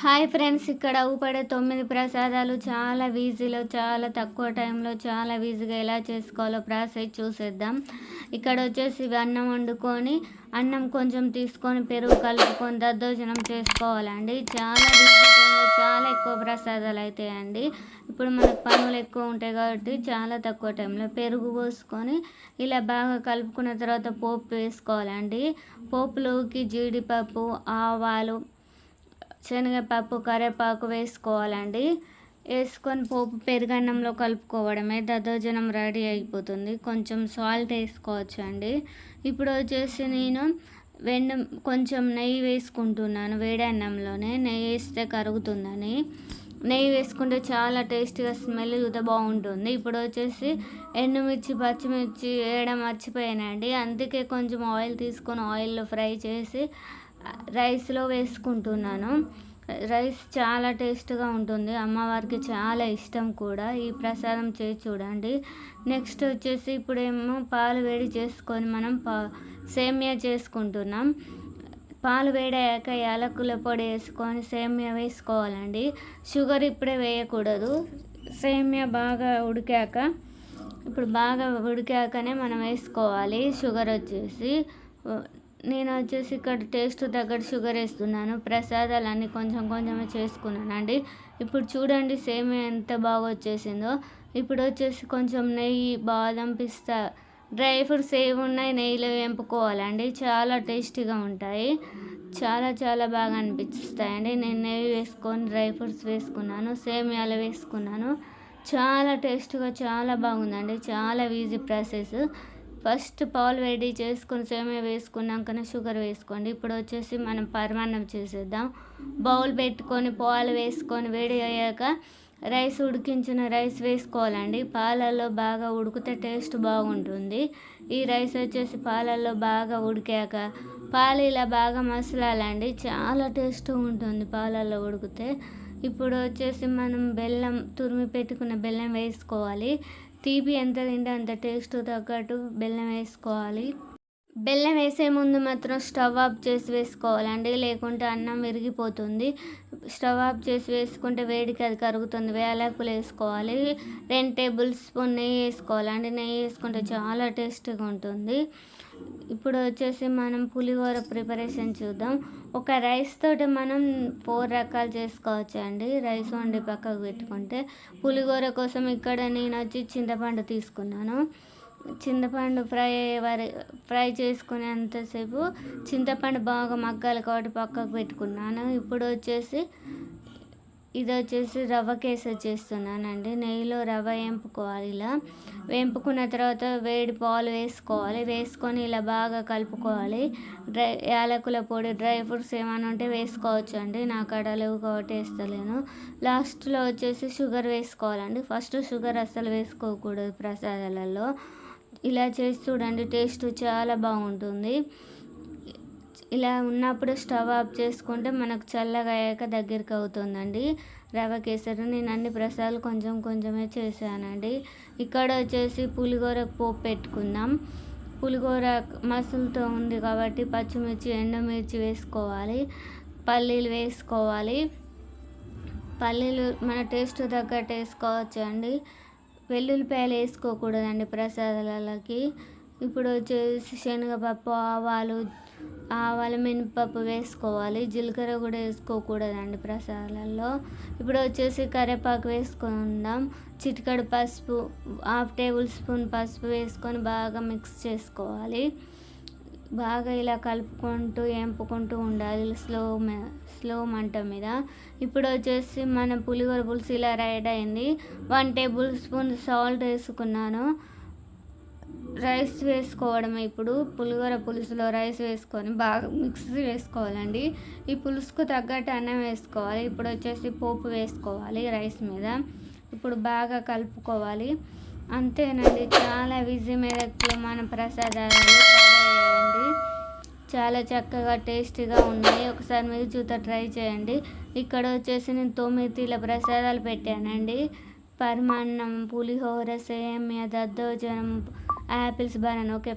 Hi friends ఇక్కడ ఊపడే తొమ్మిది ప్రసాదాలు చాలా ఈజీలో చాలా తక్కువ టైంలో చాలా ఈజీగా ఎలా చేసుకోవాలో ప్రాసెస్ చూసేద్దాం. ఇక్కడ వచ్చేసి అన్నం వండుకొని అన్నం కొంచెం తీసుకొని పెరుగు కలుపుకొని దద్దోజనం చేసుకోవాలండి. చాలా ఈజీ చాలా ఎక్కువ ప్రసాదాలు అవుతాయండి. ఇప్పుడు మనకు పనులు ఎక్కువ ఉంటాయి కాబట్టి చాలా తక్కువ టైంలో పెరుగు పోసుకొని ఇలా బాగా కలుపుకున్న తర్వాత పోపు వేసుకోవాలండి. పోపులోకి జీడిపప్పు ఆవాలు శనగపప్పు కరివేపాకు వేసుకోవాలండి. వేసుకొని పోపు పెరుగన్నంలో కలుపుకోవడమే దద్దోజనం రెడీ అయిపోతుంది. కొంచెం సాల్ట్ వేసుకోవచ్చు అండి ఇప్పుడు వచ్చేసి నేను వెన్న కొంచెం నెయ్యి వేసుకుంటున్నాను వేడి అన్నంలోనే నెయ్యి వేస్తే కరుగుతుందని. నెయ్యి వేసుకుంటే చాలా టేస్టీగా స్మెల్ కూడా బాగుంటుంది. ఇప్పుడు వచ్చేసి ఎండుమిర్చి పచ్చిమిర్చి వేయడం మర్చిపోయానండి. అందుకే కొంచెం ఆయిల్ తీసుకొని ఆయిల్లో ఫ్రై చేసి రైస్లో వేసుకుంటున్నాను. రైస్ చాలా టేస్ట్గా ఉంటుంది. అమ్మవారికి చాలా ఇష్టం కూడా. ఈ ప్రసాదం చేసి చూడండి. నెక్స్ట్ వచ్చేసి ఇప్పుడేమో పాలు వేడి చేసుకొని మనం పా సేమియా చేసుకుంటున్నాం. పాలు వేడాక యాలకుల పొడి వేసుకొని సేమియా వేసుకోవాలండి. షుగర్ ఇప్పుడే వేయకూడదు. సేమియా బాగా ఉడికాక ఇప్పుడు బాగా ఉడికాకనే మనం వేసుకోవాలి. షుగర్ వచ్చేసి నేను వచ్చేసి ఇక్కడ టేస్ట్ తగ్గట్టు షుగర్ వేస్తున్నాను ప్రసాదాలన్నీ కొంచెం కొంచెమే చేసుకున్నాను అండి ఇప్పుడు చూడండి సేమ్ ఎంత బాగా వచ్చేసిందో. ఇప్పుడు వచ్చేసి కొంచెం నెయ్యి బాదం పిస్తా డ్రై ఫ్రూట్స్ ఏవి ఉన్నాయి నెయ్యిలో వెంపుకోవాలండి. చాలా టేస్టీగా ఉంటాయి. చాలా చాలా బాగా అనిపిస్తాయండి. నేను నెయ్యి వేసుకొని డ్రై ఫ్రూట్స్ వేసుకున్నాను సేమియాలు వేసుకున్నాను. చాలా టేస్ట్గా చాలా బాగుందండి. చాలా ఈజీ ప్రాసెస్. ఫస్ట్ పాలు వేడి చేసుకొని సేమియా వేసుకున్నాకనే షుగర్ వేసుకోండి. ఇప్పుడు వచ్చేసి మనం పరమాన్నం చేసేద్దాం. బౌల్ పెట్టుకొని పాలు వేసుకొని వేడి అయ్యాక రైస్ ఉడికించిన రైస్ వేసుకోవాలండి. పాలల్లో బాగా ఉడికితే టేస్ట్ బాగుంటుంది. ఈ రైస్ వచ్చేసి పాలల్లో బాగా ఉడికాక పాలు ఇలా బాగా మసలాలండి. చాలా టేస్ట్ ఉంటుంది పాలల్లో ఉడికితే. ఇప్పుడు వచ్చేసి మనం బెల్లం తురిమి పెట్టుకున్న బెల్లం వేసుకోవాలి. తీపి ఎంత తింటే అంత టేస్ట్ తగ్గట్టు బెల్లం వేసుకోవాలి. బెల్లం వేసే ముందు మాత్రం స్టవ్ ఆఫ్ చేసి వేసుకోవాలండి. లేకుంటే అన్నం విరిగిపోతుంది. స్టవ్ ఆఫ్ చేసి వేసుకుంటే వేడికి అది కరుగుతుంది. వేలాకులు వేసుకోవాలి. రెండు టేబుల్ స్పూన్ నెయ్యి వేసుకోవాలండి. నెయ్యి వేసుకుంటే చాలా టేస్టీగా ఉంటుంది. ఇప్పుడు వచ్చేసి మనం పులిహోర ప్రిపరేషన్ చూద్దాం. ఒక రైస్ తోటి మనం ఫోర్ రకాలు చేసుకోవచ్చు అండి రైస్ వండి పక్కకు పెట్టుకుంటే పులిహోర కోసం ఇక్కడ నేను వచ్చి చింతపండు తీసుకున్నాను. చింతపండు ఫ్రై వర ఫ్రై చేసుకునేంతసేపు చింతపండు బాగా మగ్గాలి కాబట్టి పక్కకు పెట్టుకున్నాను. ఇప్పుడు వచ్చేసి ఇది వచ్చేసి రవ్వ కేసరి చేస్తున్నానండి. నెయ్యిలో రవ్వ వేంపుకోవాలి ఇలా. వేంపుకున్న తర్వాత వేడి పాలు వేసుకోవాలి. వేసుకొని ఇలా బాగా కలుపుకోవాలి. డ్రై యాలకుల పొడి డ్రై ఫ్రూట్స్ ఏమైనా ఉంటే వేసుకోవచ్చు అండి నా కడలు కాబట్టి వేస్తలేను. లాస్ట్లో వచ్చేసి షుగర్ వేసుకోవాలండి. ఫస్ట్ షుగర్ అస్సలు వేసుకోకూడదు ప్రసాదాలలో. ఇలా చేసి చూడండి టేస్ట్ చాలా బాగుంటుంది. ఇలా ఉన్నప్పుడు స్టవ్ ఆఫ్ చేసుకుంటే మనకు చల్లగా అయ్యాక దగ్గరికి అవుతుందండి. రవ కేసరి నేను అన్ని ప్రసాదాలు కొంచెం కొంచెమే చేశానండి. ఇక్కడ వచ్చేసి పులిహోర పోపు పెట్టుకుందాం. పులిహోర మసులతో ఉంది కాబట్టి పచ్చిమిర్చి ఎండుమిర్చి వేసుకోవాలి. పల్లీలు వేసుకోవాలి. పల్లీలు మన టేస్ట్ తగ్గట్టు వేసుకోవచ్చు అండి వెల్లుల్లిపాయలు వేసుకోకూడదండి ప్రసాదాలకి. ఇప్పుడు వచ్చేసి శనగపప్పు ఆవాలు ఆవాలు మినపప్పు వేసుకోవాలి. జీలకర్ర కూడా వేసుకోకూడదండి ప్రసాదాలలో. ఇప్పుడు వచ్చేసి కరివేపాకు వేసుకుందాం. చిటికడు పసుపు హాఫ్ టేబుల్ స్పూన్ పసుపు వేసుకొని బాగా మిక్స్ చేసుకోవాలి. బాగా ఇలా కలుపుకుంటూ ఎంపుకుంటూ ఉండాలి స్లో స్లో మంట మీద. ఇప్పుడు వచ్చేసి మన పులిహోర పులుసు ఇలా రైడ్ అయింది. వన్ టేబుల్ స్పూన్ సాల్ట్ వేసుకున్నాను. రైస్ వేసుకోవడం ఇప్పుడు. పులిహోర పులుసులో రైస్ వేసుకొని బాగా మిక్స్ వేసుకోవాలండి ఈ పులుసుకు తగ్గట్టు అన్నం వేసుకోవాలి. ఇప్పుడు వచ్చేసి పోపు వేసుకోవాలి రైస్ మీద. ఇప్పుడు బాగా కలుపుకోవాలి. అంతేనండి. చాలా విజి మేరకు మన ప్రసాదాలు చాలా చక్కగా టేస్టీగా ఉన్నాయి. ఒకసారి మీరు చూత ట్రై చేయండి. ఇక్కడ వచ్చేసి నేను తొమ్మిది ప్రసాదాలు పెట్టానండి. పరమాన్నం పులిహోర సేమియా దద్దోజనం యాపిల్స్ బనానా. ఓకే